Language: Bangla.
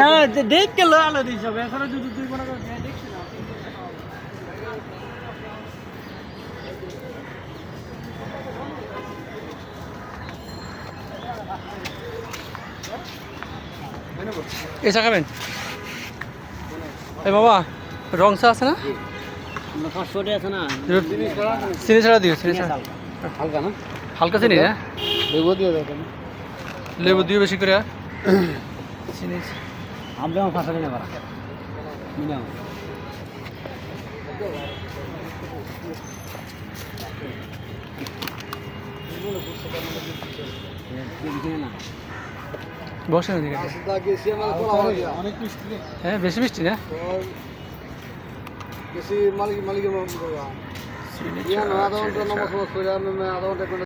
না দেখ গেল আলো দিস এছাড়া যদি তুই মনে কর দেখছি না। এ খাবেন? এই বাবা রং চা আছে না? পাঁচশো আছে না চিনি ছাড়া দিও চিনি ছাড়া। হালকা না? হালকা চিনি না লেবু দিয়ে দিও বেশি করে। আমার পাঁচশো কিনে পারা। হ্যাঁ বেশি মিষ্টি না? বেশি মালিক মালিক